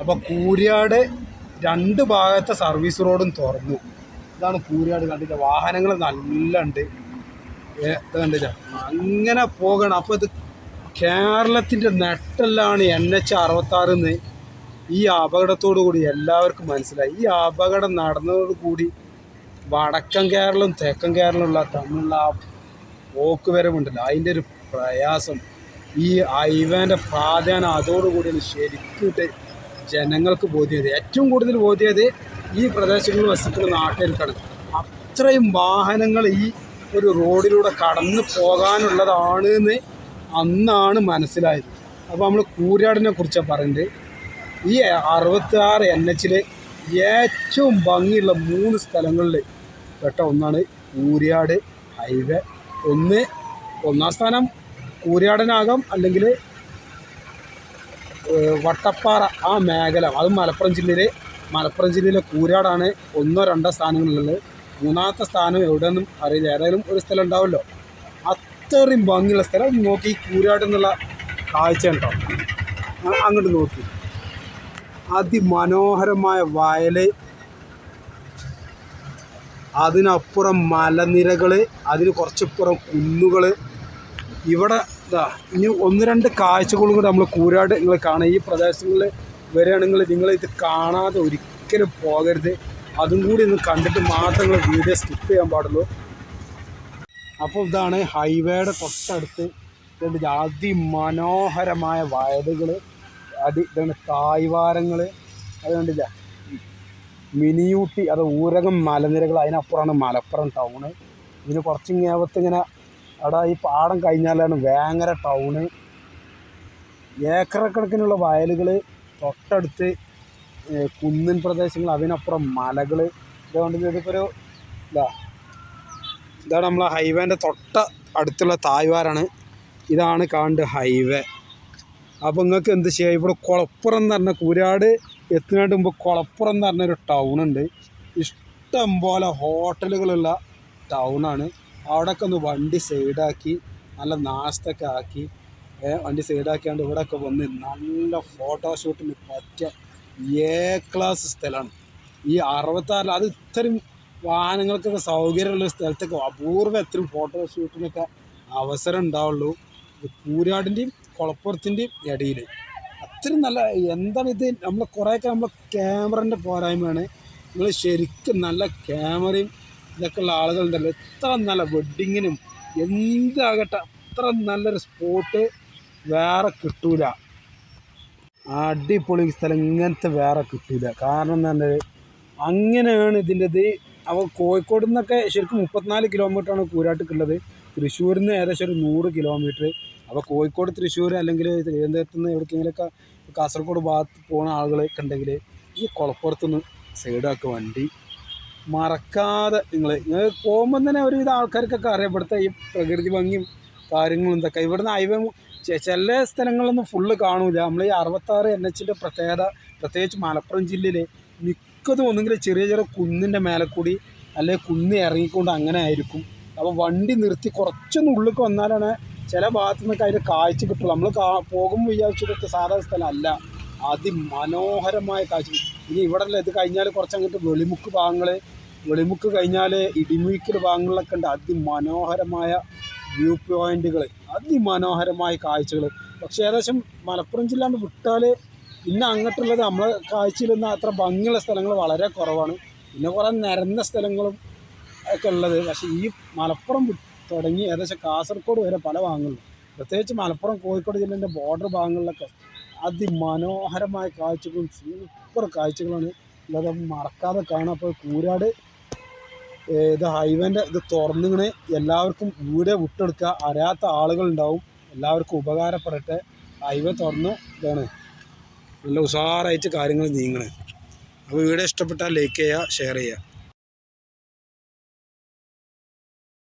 അപ്പോൾ കൂരിയാട് രണ്ട് ഭാഗത്തെ സർവീസ് റോഡും തുറന്നു. ഇതാണ് കൂരിയാട് കണ്ടില്ല? വാഹനങ്ങൾ നല്ല ഉണ്ട് കണ്ടില്ല? അങ്ങനെ പോകണം. അപ്പോൾ ഇത് കേരളത്തിന്റെ നെട്ടെല്ലാണ് എൻ എച്ച് അറുപത്താറെന്ന് ഈ അപകടത്തോടു കൂടി എല്ലാവർക്കും മനസ്സിലായി. ഈ അപകടം നടന്നതോടുകൂടി വടക്കൻ കേരളം തെക്കൻ കേരളമുള്ള തമ്മിലുള്ള ആ പോക്ക് വരവുണ്ടല്ലോ അതിന്റെ ഒരു പ്രയാസം. ഈ ഐവാന്റെ പ്രാധാന്യം അതോടുകൂടിയാണ് ശരിക്കിട്ട് ജനങ്ങൾക്ക് ബോധ്യത്. ഏറ്റവും കൂടുതൽ ബോധ്യത് ഈ പ്രദേശങ്ങളിൽ വസിക്കുന്ന നാട്ടുകാർക്കാണ്. അത്രയും വാഹനങ്ങൾ ഈ ഒരു റോഡിലൂടെ കടന്നു പോകാനുള്ളതാണ് എന്ന് അന്നാണ് മനസ്സിലായത്. അപ്പോൾ നമ്മൾ കൂരാടിനെ കുറിച്ചാണ് പറയുന്നത് ഈ അറുപത്തി ആറ് എൻ എച്ചിലെ ഏറ്റവും ഭംഗിയുള്ള മൂന്ന് സ്ഥലങ്ങളിൽ പെട്ട ഒന്നാണ് കൂരിയാട് ഹൈവേ. ഒന്ന് ഒന്നാം സ്ഥാനം കൂരിയാടനാകാം അല്ലെങ്കിൽ വട്ടപ്പാറ ആ മേഖല അത് മലപ്പുറം ജില്ലയിലെ മലപ്പുറം ജില്ലയിലെ കൂരാടാണ് ഒന്നോ രണ്ടോ സ്ഥാനങ്ങളുള്ളത്. മൂന്നാമത്തെ സ്ഥാനം എവിടെയെന്നും അറിയില്ല. ഏതായാലും ഒരു സ്ഥലം ഉണ്ടാവുമല്ലോ. അത്രയും ഭംഗിയുള്ള സ്ഥലം. നോക്കി കൂരാട് എന്നുള്ള കാഴ്ച ഉണ്ടാവും അങ്ങോട്ട് നോക്കി. അതിമനോഹരമായ വയൽ അതിനപ്പുറം മലനിരകൾ അതിന് കുറച്ചപ്പുറം കുന്നുകൾ ഇവിടെ ഇതാ ഇനി ഒന്ന് രണ്ട് കാഴ്ചകളും കൂടെ നമ്മൾ കൂരാട് നിങ്ങൾ കാണുക ഈ പ്രദേശങ്ങളിൽ വരികയാണെങ്കിൽ നിങ്ങൾ ഇത് കാണാതെ ഒരിക്കലും പോകരുത്. അതും കൂടി ഒന്ന് കണ്ടിട്ട് മാത്രം നിങ്ങൾ വീഡിയോ സ്കിപ്പ് ചെയ്യാൻ പാടുള്ളൂ. അപ്പോൾ ഇതാണ് ഹൈവേയുടെ തൊട്ടടുത്ത് ഇതുണ്ട് അതിമനോഹരമായ വയലുകൾ അടി ഇതാണ് തായ്വാരങ്ങൾ അത് കണ്ടില്ല? മിനിയൂട്ടി അത് ഊരകം മലനിരകൾ അതിനപ്പുറമാണ് മലപ്പുറം ടൗണ് ഇതിന് കുറച്ച് ഇങ്ങേവത്ത് ഇങ്ങനെ അവിടെ ഈ പാടം കഴിഞ്ഞാലാണ് വേങ്ങര ടൗണ് ഏക്കറക്കണക്കിനുള്ള വയലുകൾ തൊട്ടടുത്ത് കുന്നിൻ പ്രദേശങ്ങൾ അതിനപ്പുറം മലകൾ ഇതുകൊണ്ട് ഇതിപ്പോൾ ഒരു ഇതാ ഇതാണ് നമ്മളെ ഹൈവേന്റെ തൊട്ട അടുത്തുള്ള തായ്വാരാണ്. ഇതാണ് കാണ്ട് ഹൈവേ. അപ്പോൾ നിങ്ങൾക്ക് എന്ത് ചെയ്യാം? ഇവിടെ കുളപ്പുറം എന്ന് പറഞ്ഞ കൂരാട് എത്തുന്നതിന് മുമ്പ് കുളപ്പുറം എന്ന് പറഞ്ഞൊരു ടൗണുണ്ട് ഇഷ്ടം പോലെ ഹോട്ടലുകളുള്ള ടൗണാണ് അവിടെയൊക്കെ ഒന്ന് വണ്ടി സൈഡാക്കി നല്ല നാസ്തൊക്കെ ആക്കി. വണ്ടി സൈഡാക്കിയാണ്ട് ഇവിടെയൊക്കെ വന്ന് നല്ല ഫോട്ടോഷൂട്ടിന് പറ്റിയ എ ക്ലാസ് സ്ഥലമാണ്. ഈ അറുപത്താറിൽ അത് ഇത്രയും വാഹനങ്ങൾക്കൊക്കെ സൗകര്യമുള്ള സ്ഥലത്തൊക്കെ അപൂർവം എത്രയും ഫോട്ടോഷൂട്ടിനൊക്കെ അവസരം ഉണ്ടാവുള്ളൂ. കൂരാടിന്റെയും കുളപ്പുറത്തിന്റെയും ഇടയിൽ അത്രയും നല്ല എന്താണ് ഇത്? നമ്മൾ കുറേയൊക്കെ നമ്മൾ ക്യാമറന്റെ പോരായ്മയാണ്. നിങ്ങൾ ശരിക്കും നല്ല ക്യാമറയും ഇതൊക്കെ ഉള്ള ആളുകളുണ്ടല്ലോ. എത്ര നല്ല വെഡ്ഡിങ്ങിനും എന്താകട്ടെ അത്ര നല്ലൊരു സ്പോട്ട് വേറെ കിട്ടൂല. അടിപൊളി സ്ഥലം ഇങ്ങനത്തെ വേറെ കിട്ടൂല. കാരണം എന്താ അങ്ങനെയാണ് ഇതിന്റെ ഇത് അപ്പോൾ കോഴിക്കോട് നിന്നൊക്കെ ശരിക്കും മുപ്പത്തിനാല് കിലോമീറ്ററാണ് കൂരാട്ടിക്കുള്ളത് തൃശ്ശൂരിൽ നിന്ന് ഏകദേശം ഒരു നൂറ് കിലോമീറ്റർ അപ്പോൾ കോഴിക്കോട് തൃശ്ശൂർ അല്ലെങ്കിൽ തിരുവനന്തപുരത്ത് നിന്ന് എവിടേക്കെങ്കിലുമൊക്കെ കാസർഗോഡ് ഭാഗത്ത് പോകുന്ന ആളുകളൊക്കെ ഉണ്ടെങ്കിൽ ഈ കുളപ്പുറത്തുനിന്ന് സൈഡാക്കുക വണ്ടി മറക്കാതെ നിങ്ങൾ നിങ്ങൾ പോകുമ്പോൾ തന്നെ ഒരുവിധ ആൾക്കാർക്കൊക്കെ അറിയാം ഇവിടുത്തെ ഈ പ്രകൃതി ഭംഗിയും കാര്യങ്ങളും ഇതൊക്കെ ഇവിടുന്ന് ഹൈവേ ചില സ്ഥലങ്ങളൊന്നും ഫുള്ള് കാണൂല. നമ്മൾ ഈ അറുപത്താറ് എൻ എച്ചിന്റെ പ്രത്യേകത പ്രത്യേകിച്ച് മലപ്പുറം ജില്ലയിൽ മിക്കതും ഒന്നുകിൽ ചെറിയ ചെറിയ കുന്നിന്റെ മേലെ കൂടി അല്ലെങ്കിൽ കുന്ന് ഇറങ്ങിക്കൊണ്ട് അങ്ങനെ ആയിരിക്കും. അപ്പോൾ വണ്ടി നിർത്തി കുറച്ചൊന്ന് ഉള്ളിലേക്ക് വന്നാലാണ് ചില ഭാഗത്തു നിന്നൊക്കെ അതിന്റെ കാഴ്ച കിട്ടുള്ളൂ. നമ്മൾ പോകുമ്പോൾ വിചാരിച്ചിട്ടൊക്കെ സാധാരണ സ്ഥലമല്ല അതിമനോഹരമായ കാഴ്ച. ഇനി ഇവിടെ ഇത് കഴിഞ്ഞാൽ കുറച്ചങ്ങോട്ട് വെളിമുക്ക് ഭാഗങ്ങൾ വെളിമുക്ക് കഴിഞ്ഞാൽ ഇടിമുഴിക്കൽ ഭാഗങ്ങളിലൊക്കെ ഉണ്ട് അതിമനോഹരമായ വ്യൂ പോയിന്റുകൾ അതിമനോഹരമായ കാഴ്ചകൾ പക്ഷേ ഏകദേശം മലപ്പുറം ജില്ലാണ്ട് വിട്ടാൽ ഇന്ന് അങ്ങോട്ടുള്ളത് നമ്മളെ കാഴ്ചയിലൊന്ന് അത്ര ഭംഗിയുള്ള സ്ഥലങ്ങൾ വളരെ കുറവാണ്. പിന്നെ കുറേ നിരന്ന സ്ഥലങ്ങളും ഒക്കെ ഉള്ളത്. പക്ഷേ ഈ മലപ്പുറം തുടങ്ങി ഏകദേശം കാസർഗോഡ് വരെ പല ഭാഗങ്ങളിലും. പ്രത്യേകിച്ച് മലപ്പുറം കോഴിക്കോട് ജില്ലേന്റെ ബോർഡർ ഭാഗങ്ങളിലൊക്കെ അതിമനോഹരമായ കാഴ്ചകളും സൂപ്പർ കാഴ്ചകളാണ്. അല്ലാതെ മറക്കാതെ കാണാം. അപ്പോൾ കൂരാട് ഇത് ഹൈവേന്റെ ഇത് തുറന്നിങ്ങനെ എല്ലാവർക്കും വീട് വിട്ടെടുക്കുക. അറിയാത്ത ആളുകളുണ്ടാവും. എല്ലാവർക്കും ഉപകാരപ്പെടട്ടെ. ഹൈവേ തുറന്ന് ഇതാണ്. നല്ല ഉഷാറായിട്ട് കാര്യങ്ങൾ നീങ്ങണേ. അപ്പോൾ വീഡിയോ ഇഷ്ടപ്പെട്ടാൽ ലൈക്ക് ചെയ്യുക ഷെയർ ചെയ്യുക.